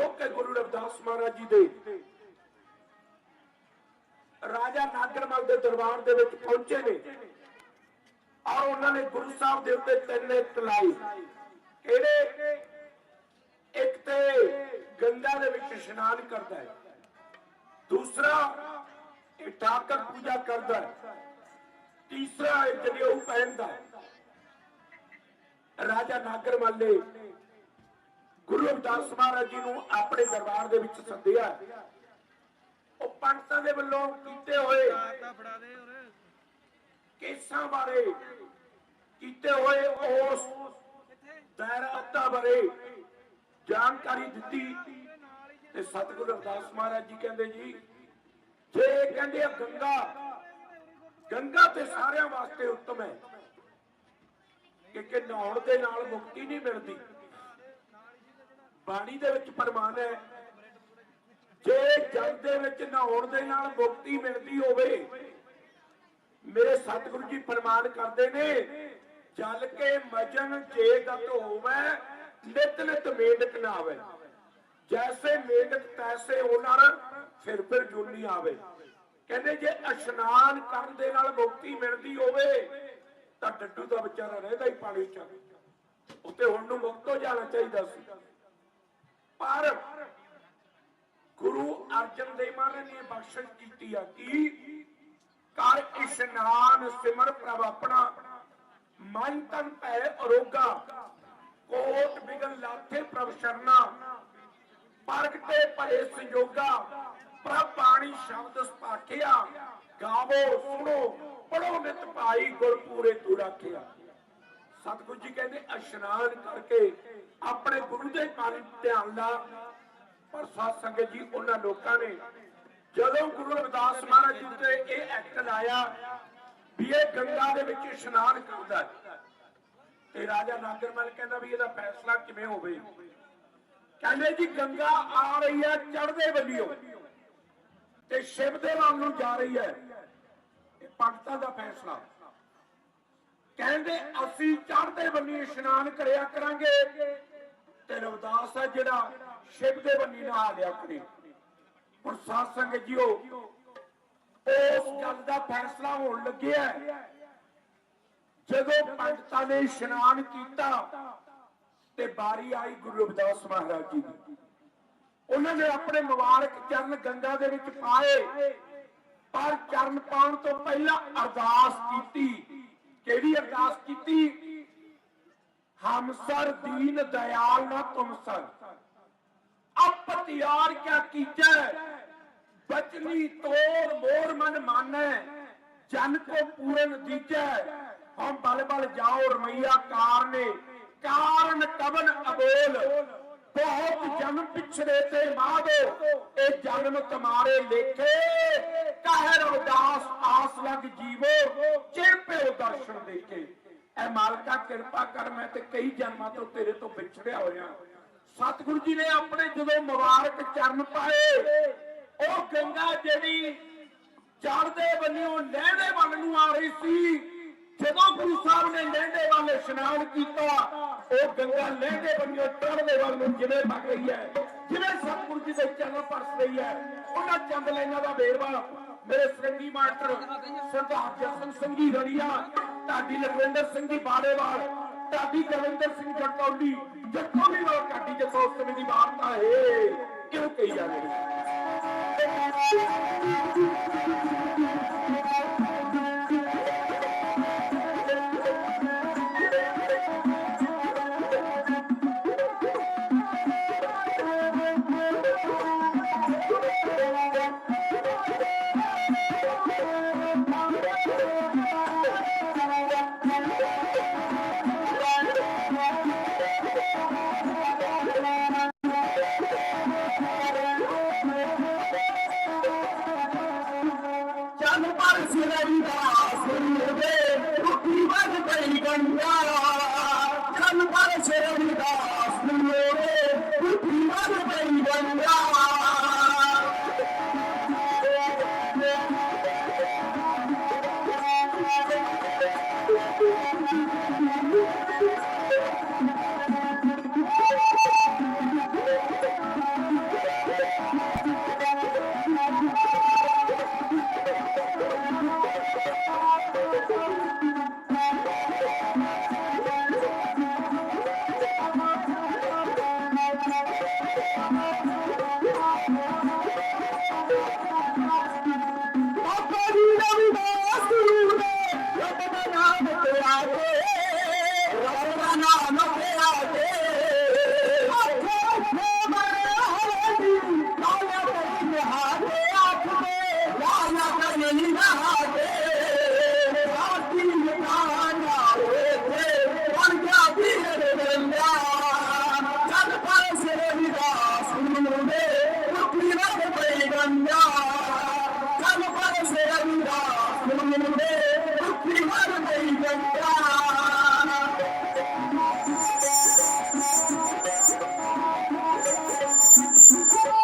ਜੋ ਗੁਰੂ ਰਵਿਦਾਸ ਮਹਾਰਾਜ ਜੀ ਦੇ ਰਾਜਾ ਨਾਗਰਮਲ ਦੇ ਦਰਬਾਰ ਦੇ ਵਿੱਚ ਪਹੁੰਚੇ ਨੇ ਔਰ ਉਹਨਾਂ ਨੇ ਗੁਰੂ ਸਾਹਿਬ ਦੇ ਉੱਤੇ ਤਿੰਨ ਇੱਟ ਲਾਈ ਕਿਹੜੇ? ਇੱਕ ਤੇ ਗੰਗਾ ਦੇ ਵਿੱਚ ਇਸ਼ਨਾਨ ਕਰਦਾ ਹੈ। ਦੂਸਰਾ ਇਹ ਠਾਕਰ ਪੂਜਾ ਕਰਦਾ ਹੈ। ਤੀਸਰਾ ਇਹ ਜਨੇਊ ਪਹਿਨਦਾ ਹੈ। ਰਾਜਾ ਨਾਗਰਮਲ ਨੇ ਗੁਰੂ ਰਵਿਦਾਸ ਮਹਾਰਾਜ ਜੀ ਨੂੰ ਆਪਣੇ ਦਰਬਾਰ ਦੇ ਵਿੱਚ ਸੱਦਿਆ। ਉਹ ਪੰਡਤਾਂ ਦੇ ਵੱਲੋਂ ਕੀਤੇ ਹੋਏ ਕੇਸਾਂ ਬਾਰੇ, ਕੀਤੇ ਹੋਏ ਉਸ ਦਾਇਰਾ ਬਾਰੇ ਜਾਣਕਾਰੀ ਦਿੱਤੀ ਤੇ ਸਤਿਗੁਰੂ ਰਵਿਦਾਸ ਮਹਾਰਾਜ ਜੀ ਕਹਿੰਦੇ ਜੀ, ਜੇ ਕਹਿੰਦੇ ਆ ਗੰਗਾ ਗੰਗਾ ਤੇ ਸਾਰਿਆਂ ਵਾਸਤੇ ਉੱਤਮ ਹੈ ਕਿ ਕਿ ਨਹਾਉਣ ਦੇ ਨਾਲ ਮੁਕਤੀ ਨਹੀਂ ਮਿਲਦੀ। ਬਾਣੀ ਦੇ ਵਿੱਚ ਫਰਮਾਨ ਹੈ, ਜੇ ਜਲ ਦੇ ਵਿੱਚ ਨਹਾਉਣ ਦੇ ਨਾਲ ਮੁਕਤੀ ਮਿਲਦੀ ਹੋਵੇ, ਮੇਰੇ ਸਤਿਗੁਰੂ ਜੀ ਫਰਮਾਨ ਕਰਦੇ ਨੇ, ਜਲ ਕੇ ਮਜਨ ਜੇ ਗਤ ਹੋਵੇ, ਨਿਤ ਨਿਤ ਮੇਡਕ ਨਾ ਆਵੇ। ਜੈਸੇ ਮੇਡਕ ਤੈਸੇ ਹੁਨਰ ਫਿਰ ਫਿਰ ਜੁਨੀ ਆਵੇ। ਕਹਿੰਦੇ ਜੇ ਇਸ਼ਨਾਨ ਕਰਨ ਦੇ ਨਾਲ ਮੁਕਤੀ ਮਿਲਦੀ ਹੋਵੇ, ਤਾਂ ਡੱਡੂ ਦਾ ਵਿਚਾਰਾ ਰਹਿੰਦਾ ਹੀ ਪਾਣੀ ਚ। ਉੱਤੇ ਹੁਣ ਨੂੰ ਮੁਕਤ ਹੋ ਜਾਣਾ ਚਾਹੀਦਾ ਸੀ। ਪਰ ਗੁਰੂ ਅਰਜਨ ਦੇਵ ਮਹਾਰਾਜ ਨੇ ਬਖਸ਼ਿਸ਼ ਕੀਤੀ ਆ ਕਿ ਕਰ ਇਸ਼ਨਾਨ ਸਿਮਰ ਪ੍ਰਭ ਆਪਣਾ ਮਨ ਤਨ ਭੈ ਅਰੋਗਾ, ਕੋਟ ਬਿਗਨ ਲਾਥੇ ਪ੍ਰਭ ਸ਼ਰਨਾ ਪ੍ਰਗਟੇ ਭਏ ਸੰਜੋਗਾ, ਪ੍ਰਭ ਬਾਣੀ ਸ਼ਬਦ ਸਪਾਠਿਆ, ਗਾਵੋ ਸੁਣੋ, ਪੜੋ ਨਿਤ ਭਾਈ ਗੁਰ ਪੂਰੇ ਤੂੰ ਰੱਖਿਆ। ਸਤਿਗੁਰੂ ਜੀ ਕਹਿੰਦੇ, ਇਸ਼ਨਾਨ ਕਰਕੇ ਆਪਣੇ ਗੁਰੂ ਦੇ ਮਨ ਧਿਆਨ ਲਾ। ਪਰ ਸਾਧ ਸੰਗਤ ਜੀ, ਉਹਨਾਂ ਲੋਕਾਂ ਨੇ ਜਦੋਂ ਗੁਰੂ ਰਵਿਦਾਸ ਮਹਾਰਾਜ ਜੀ ਉੱਤੇ ਇਹ ਐਕਟ ਲਾਇਆ ਵੀ ਇਹ ਗੰਗਾ ਦੇ ਵਿੱਚ ਇਸ਼ਨਾਨ ਕਰਦਾ ਤੇ ਰਾਜਾ ਨਾਗਰਮਲ ਕਹਿੰਦਾ ਵੀ ਇਹਦਾ ਫੈਸਲਾ ਕਿਵੇਂ ਹੋਵੇ? ਕਹਿੰਦੇ ਜੀ, ਗੰਗਾ ਆ ਰਹੀ ਹੈ ਚੜ੍ਹਦੇ ਵੱਲੋਂ ਤੇ ਸ਼ਿਵ ਦੇ ਵੱਲ ਨੂੰ ਜਾ ਰਹੀ ਹੈ। ਇਹ ਪੰਡਤਾਂ ਦਾ ਫੈਸਲਾ। ਕਹਿੰਦੇ ਅਸੀਂ ਚੜ੍ਹਦੇ ਬੰਨੀ ਇਸ਼ਨਾਨ ਕਰਿਆ ਕਰਾਂਗੇ। ਤੇ ਰਵਦਾਸ ਹੈ ਜਿਹੜਾ ਸ਼ਿਵ ਦੇ ਬੰਨੀ ਨਹਾ ਲਿਆ ਕਰੇ। ਹੁਣ ਸਾਧ ਸੰਗਤ ਜੀਓ, ਉਸ ਗੱਲ ਦਾ ਫੈਸਲਾ ਹੋਣ ਲੱਗਿਆ ਜਦੋਂ ਪੰਡਤਾਂ ਨੇ ਇਸ਼ਨਾਨ ਕੀਤਾ ਤੇ ਬਾਰੀ ਆਈ ਗੁਰੂ ਰਵਿਦਾਸ ਮਹਾਰਾਜ ਜੀ ਦੀ। ਉਹਨਾਂ ਨੇ ਆਪਣੇ ਮੁਬਾਰਕ ਚਰਨ ਗੰਗਾ ਦੇ ਵਿੱਚ ਪਾਏ, ਪਰ ਚਰਨ ਪਾਉਣ ਤੋਂ ਪਹਿਲਾਂ ਅਰਦਾਸ ਕੀਤੀ। ਕਿਹੜੀ ਅਰਦਾਸ ਕੀਤੀ ਹਮ ਦੀਨ ਦਇਆਲ ਨਾ ਤੁਮ ਅਪਤਿਆਰ ਕਿਆ ਕੀਜੈ, ਬਚਨੀ ਤੋਰ ਮੋਰ ਮਨ ਮਾਨੈ, ਜਨ ਕੋ ਪੂਰਨ ਦੀਜੈ। ਹਮ ਬਲ ਬਲ ਜਾਓ ਰਮਈਆ ਕਾਰਨੇ, ਕਾਰਨ ਕਵਨ ਅਬੋਲ। ਬਹੁਤ ਜਨਮ ਪਿਛੜੇ ਤੇ ਮਾਦੋ, ਇਹ ਜਨਮ ਤੁਮਾਰੇ ਲੇਖੇ। ਕਹਿਰ ਰਵਦਾਸ ਪਿਓ ਦਰਸ਼ਨ ਦੇਖੇ ਐ ਮਾਲਕਾ, ਕਿਰਪਾ ਕਰ, ਮੈਂ ਤੇ ਕਈ ਜਨਮਾਂ ਤੋਂ ਤੇਰੇ ਤੋਂ ਵਿਛੜਿਆ ਹੋਇਆ। ਸਤਿਗੁਰੂ ਜੀ ਨੇ ਆਪਣੇ ਜਦੋਂ ਮੁਬਾਰਕ ਚਰਨ ਪਾਏ, ਉਹ ਗੰਗਾ ਜਿਹੜੀ ਚੜ੍ਹਦੇ ਬੰਨਿਓ ਲਹਿਦੇ ਵੱਲ ਨੂੰ ਆ ਰਹੀ ਸੀ, ਜਦੋਂ ਗੁਰੂ ਸਾਹਿਬ ਨੇ ਲਹਿੰਦੇ ਵੱਲ ਇਸ਼ਨਾਨ ਕੀਤਾ, ਉਹ ਗੰਗਾ ਲਹਿੰਦੇ ਬੰਨਿਓ ਚੜਦੇ ਵੱਲ ਨੂੰ ਜਿਵੇਂ ਵਗ ਰਹੀ ਹੈ, ਜਿਵੇਂ ਸਤਿਗੁਰੂ ਜੀ ਦੇ ਚਰਨ ਪਰਸ ਰਹੀ ਹੈ, ਉਹਨਾਂ ਚੰਦ ਲੈਣਾ ਦਾ ਵੇਰਵਾ ਮੇਰੇ ਸੰਗੀ ਮਾਸਟਰ, ਸਰਦਾਰ ਜਸਨ ਸਿੰਘ ਜੀ ਰਣੀਆ ਢਾਡੀ ਲਖਵਿੰਦਰ ਸਿੰਘ ਜੀ ਬਾੜੇਵਾਲ ਢਾਡੀ ਗਵਿੰਦਰ ਸਿੰਘ ਜਟੌਲੀ ਜੱਟੋਂ ਦੀ ਵਾਰ ਕਾਟੀ ਜਸੋ ਉਸ ਦੀ ਵਾਰਤਾ ਹੈ। ਕਿਉਂ ਕਹੀ ਜਾ ਰਹੀ ਹੈ?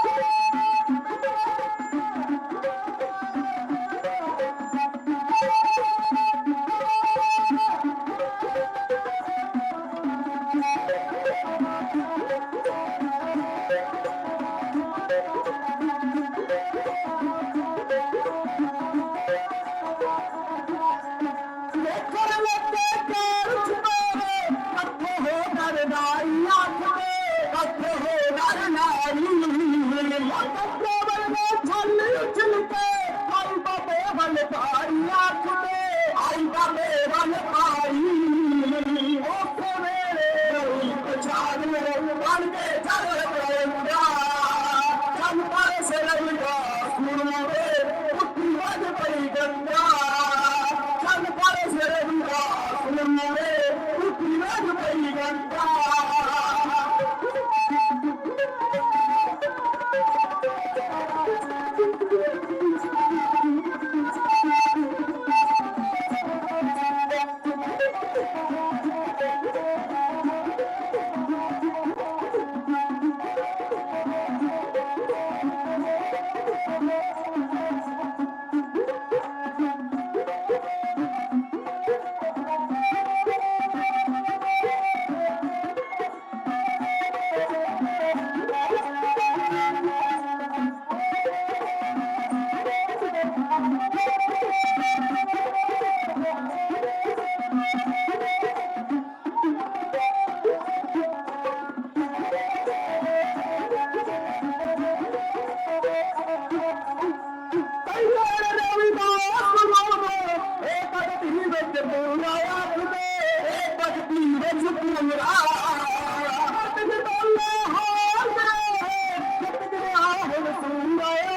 Música ਬਣ ਗਿਆ ਹੁਣ